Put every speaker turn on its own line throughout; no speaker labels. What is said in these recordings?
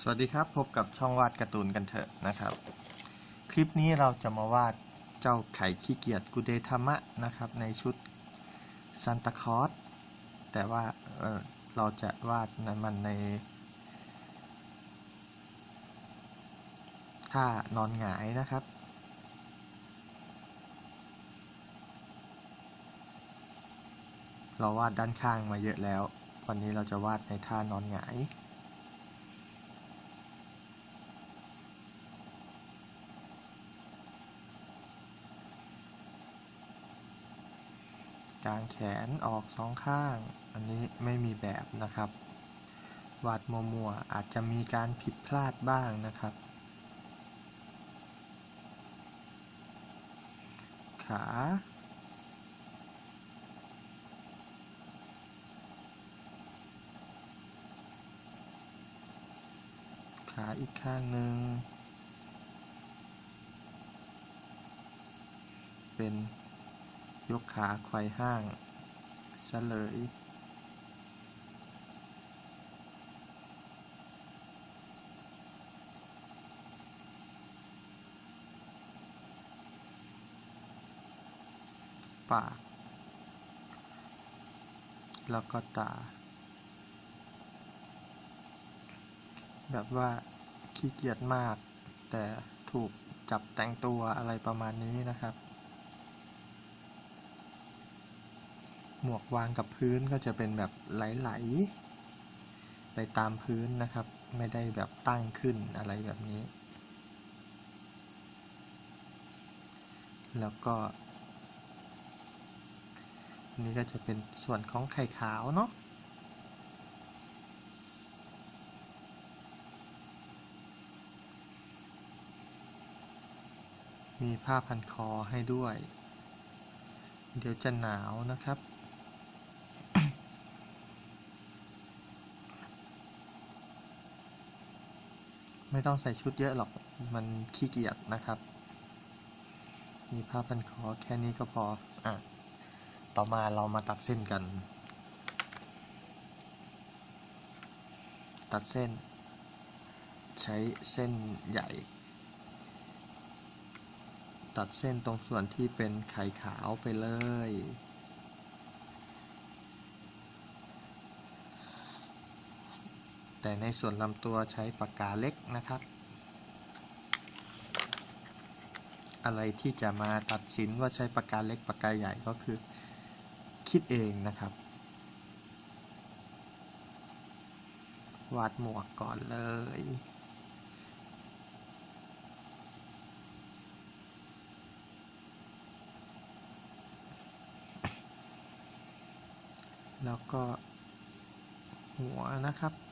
สวัสดีครับพบกับช่องวาดการ์ตูนกันเถอะนะครับ คลิปนี้เราจะมาวาดเจ้าไข่ขี้เกียจกุเดธรรมะนะครับ ในชุดซันตาคอสแต่ว่าเเราจะวาดมันในท่านอนหงายนะครับ เราวาดด้านข้างมาเยอะแล้ว วันนี้เราจะวาดในท่านอนหงาย กางแขนออกสองข้าง อันนี้ไม่มีแบบนะครับ วาดมัวๆอาจจะมีการผิดพลาดบ้างนะครับ ขาขาอีกข้างหนึ่ง เป็น ยกขาไขว่ห้างเฉลย ปาก แล้วก็ตา แบบว่าขี้เกียจมาก แต่ถูกจับแต่งตัวอะไรประมาณนี้นะครับ หมวกวางกับพื้นก็จะเป็นแบบไหลๆไปตามพื้นนะครับ ไม่ได้แบบตั้งขึ้นอะไรแบบนี้ แล้วก็นนี้ก็จะเป็นส่วนของไข่ขาวเนาะมีผ้าพันคอให้ด้วย เดี๋ยวจะหนาวนะครับ ไม่ต้องใส่ชุดเยอะหรอก มันขี้เกียจนะครับ มีผ้าพันคอแค่นี้ก็พอ อะ ต่อมาเรามาตัดเส้นกัน ตัดเส้น ใช้เส้นใหญ่ ตัดเส้นตรงส่วนที่เป็นไข่ขาวไปเลย แต่ในส่วนลำตัวใช้ปากกาเล็กนะครับ อะไรที่จะมาตัดสินว่าใช้ปากกาเล็กปากกาใหญ่ก็คือคิดเองนะครับ วาดหมวกก่อนเลยแล้วก็หัวนะครับ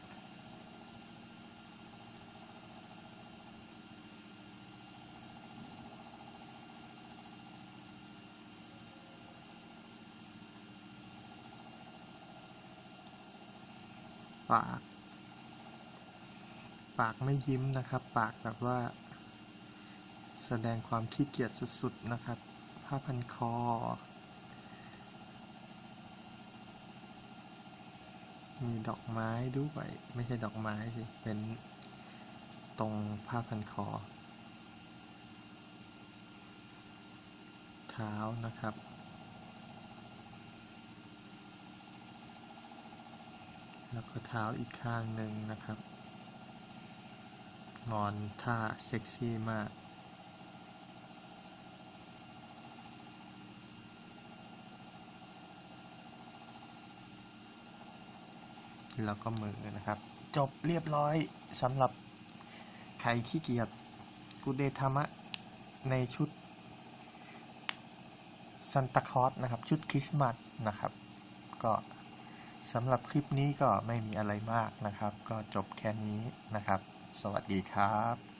ปาก ปากไม่ยิ้มนะครับ ปากแบบว่า แสดงความขี้เกียจสุดๆนะครับ ผ้าพันคอ มีดอกไม้ด้วยไม่ใช่ดอกไม้สิ เป็นตรงผ้าพันคอ เท้านะครับ แล้วก็เท้าอีกข้างหนึ่งนะครับนอนท่าเซ็กซี่มากแล้วก็มือนะครับ จบเรียบร้อยสำหรับใครขี้เกียจกูเดธรรมะ ในชุดซันตาคอสนะครับ ชุดคริสต์มาสนะครับ ก็ สำหรับคลิปนี้ก็ไม่มีอะไรมากนะครับ ก็จบแค่นี้นะครับ สวัสดีครับ